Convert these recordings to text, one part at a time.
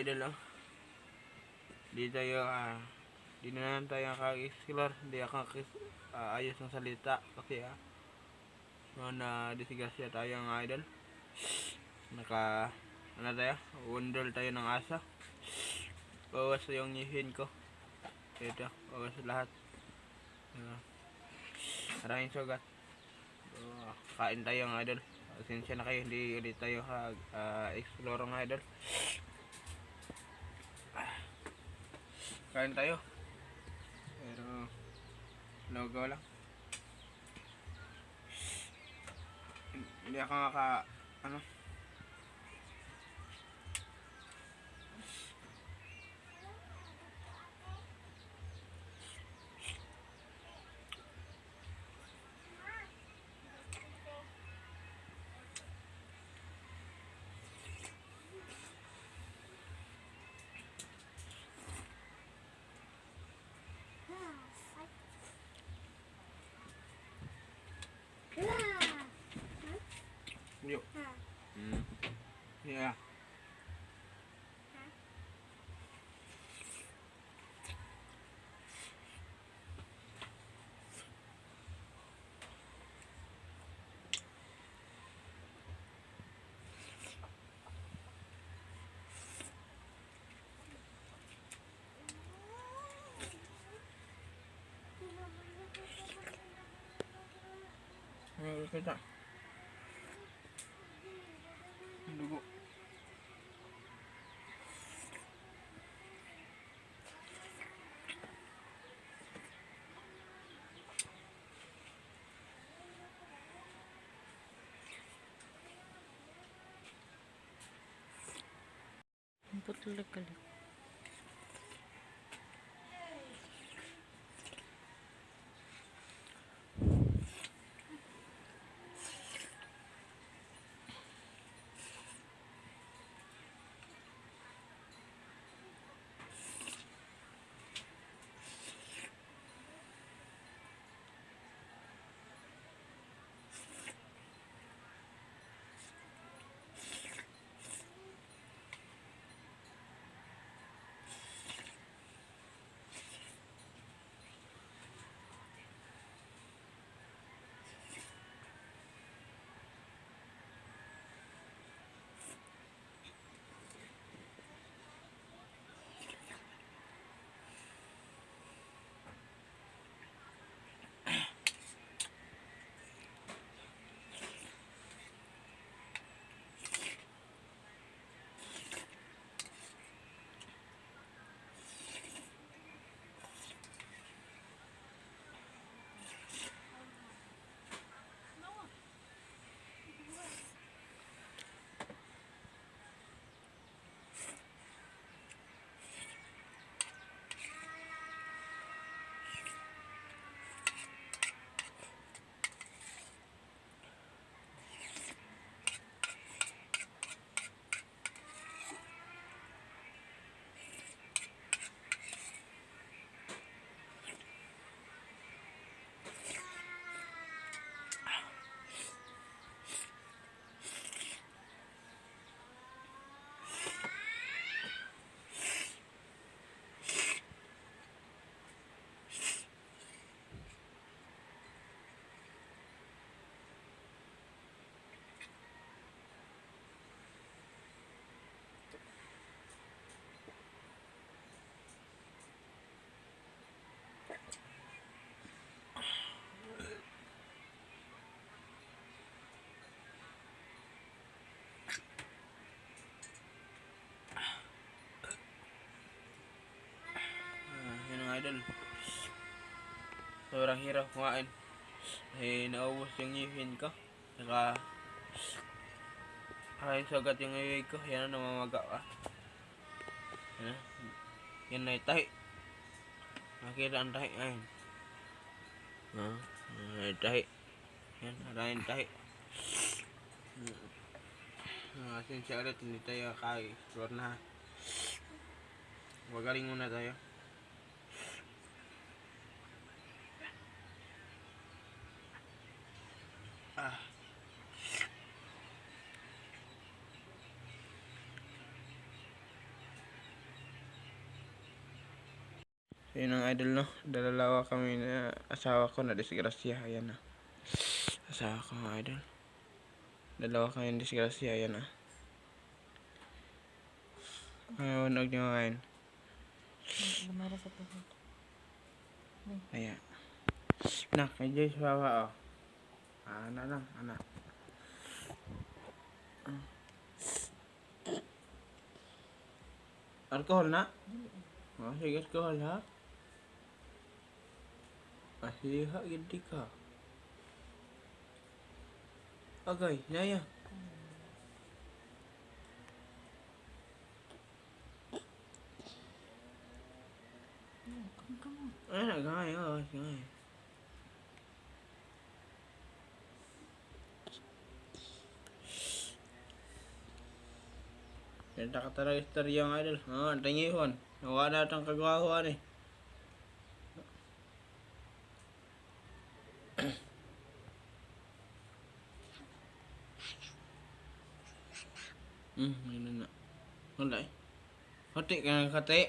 idol lang. Di tayo, ah, di na naman tayo kag-explore. Di ako ah, ayos ng salita. Kasi, ah, no, na disgrasya tayo ng idol. Naka, ano tayo? Undol tayo ng asa. Bawas yung nyihin ko. Ito, bawas lahat. Uh, maraming sugat. So, kain tayo ng idol. Pasensya na kayo, hindi ulit tayo ka-explore ng idol. Kain tayo. Pero, logo lang. Hindi ako maka, ano, や。嗯，可。Ka lang. Ah, Sobrang hirap kumain. Eh, naubos yung ngipin ko. Saka, ay sagat yung iwig ko. Yan ang namamaga ka. Yan, yan na tahi. Nakita ang tahi ngayon. Ah, ay tahi. Yan, maraming tahi. Ah, siya ulit, hindi tayo kaka-explore na. Magaling muna tayo. Yun ang idol, no? Dalalawa kami na asawa ko na disgrasya. Ayan na. Asawa ko mga idol. Dalawa kami disgrasya. Ayan na. Ngayon, huwag. Lumara sa tuhod. Ayan. Nak, may Joyce bawa, oh. Ah, anak lang, anak. Ah. Alcohol na? Oh, sige, alcohol ha? Asiha, gindi ka. Agay, naya. Ang kamot. Ay, nagay, oh, nagay. Ganda ka talaga istorya mga idol. Oo, oh, tingihon. Nawa na itong kagwahuan eh. Hmm, yun na. Wala eh. Hati ka ng kati.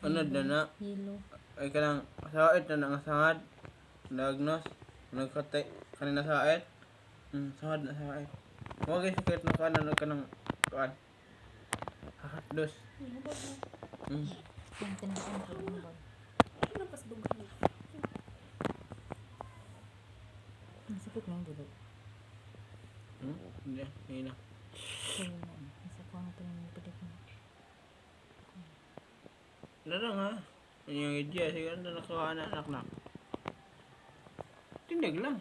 Ano na na? Hilo. Ay ka lang, sait na nang sangad. Diagnose. Nagkati. Kanina sait. Hmm, sangad na sait. Huwag yung sakit na kanan ka ng kuan. Hmm. Ko ng bag. Ang sakit ng dulo. Hmm? Hindi, hindi na. Lang ha? Ano yung idea? Sige, ano na anak na? Tindig lang.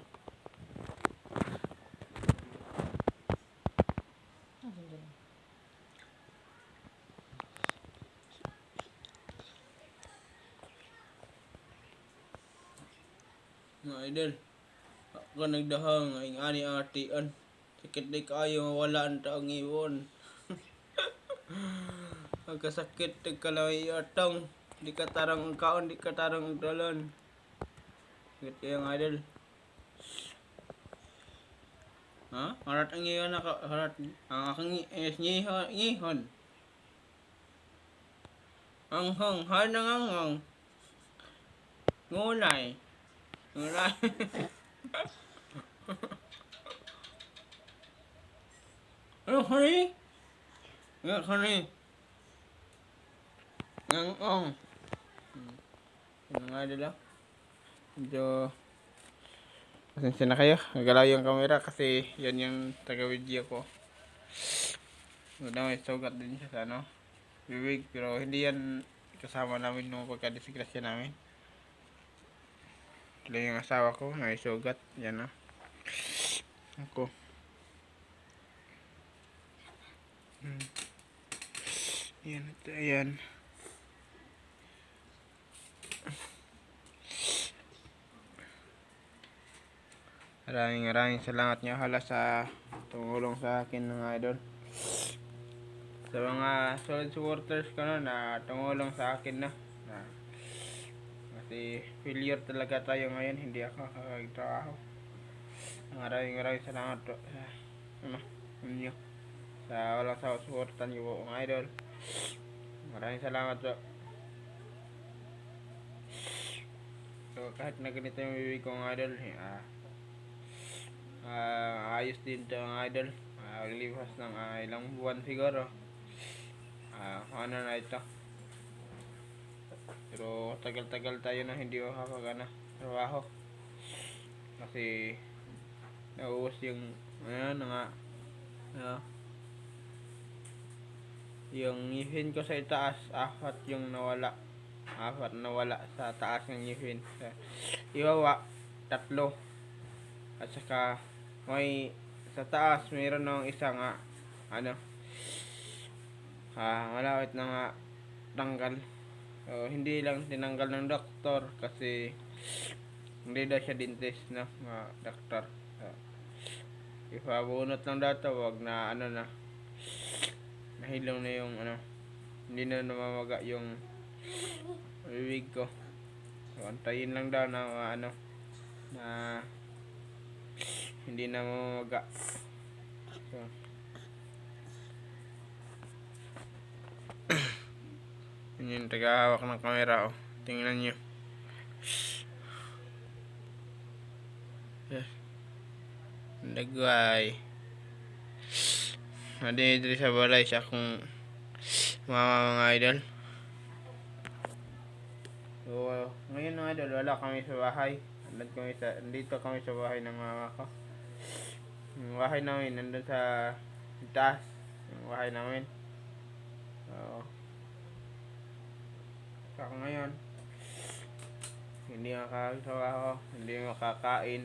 Mga idol. Ako nagdahang ang ani artian. Sakit di kayo mawalaan ta ang iwon. Magkasakit tig kalaway atong. Di ka tarang ang kaon, di ka tarang ang dalon. Sakit kayo mga idol. Ha? Harat ang iyon na harat ang aking is ngihon, ngihon. Ang hong, hanang ang hong. Ngulay. Ngulay. Ano kani? Nga kani? Ngang ong. Hmm. Ano nga dila? Medyo Pasensya na kayo. Nagalaw yung camera kasi yan yung taga-video ko. Wala may sugat din siya sa ano. Bibig. Pero hindi yan kasama namin nung pagkadisgrasya namin. Ito yung asawa ko. May sugat. Yan o. Ako. Hmm. Yan. Ito. Ayan. Maraming maraming salamat niyo hala sa tumulong sa akin mga idol. Sa mga solid supporters ko no, na tumulong sa akin na. na kasi failure talaga tayo ngayon, hindi ako nakakagtrabaho. Maraming maraming salamat po ano, inyo. Sa walang sa suportan niyo po mga idol. Maraming salamat po. So kahit na ganito yung bibig ko mga idol, eh, ah, Ah, ayos din to ang idol. Ah, lipas ng ah, ilang buwan siguro. Ah, ano na ito. Pero tagal-tagal tayo na hindi makakag ano, trabaho. Kasi nauubos yung ano nga ano, yung ngipin ko sa itaas, apat yung nawala. Apat nawala sa taas ng ngipin. Sa iwawa, tatlo. At saka may sa taas mayroon ng isa nga ano ah malawit na nga tanggal so, hindi lang tinanggal ng doktor kasi hindi daw siya dentist no nga doktor so, ipabunot lang daw wag na ano na nahilong na yung ano hindi na namamaga yung bibig ko so, antayin lang daw na ano na hindi na mamaga. So. Yun yung tagahawak ng camera oh. Tingnan nyo. Yes. Nagway. Nadi diri sa balay sa akong mama mga idol. Ngayon mga idol, wala kami sa bahay. Nandito kami sa, nandito kami sa bahay ng mama ko. Yung bahay namin, nandun sa taas. Yung bahay namin. Oo. Saka ngayon, hindi makakasawa hindi makakain.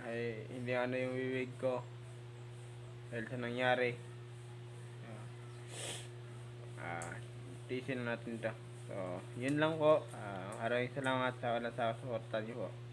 Ay, hindi ano yung bibig ko. Dahil sa nangyari. Ah, tisin natin to. So, yun lang po. Ah, maraming salamat sa wala sa suporta niyo po.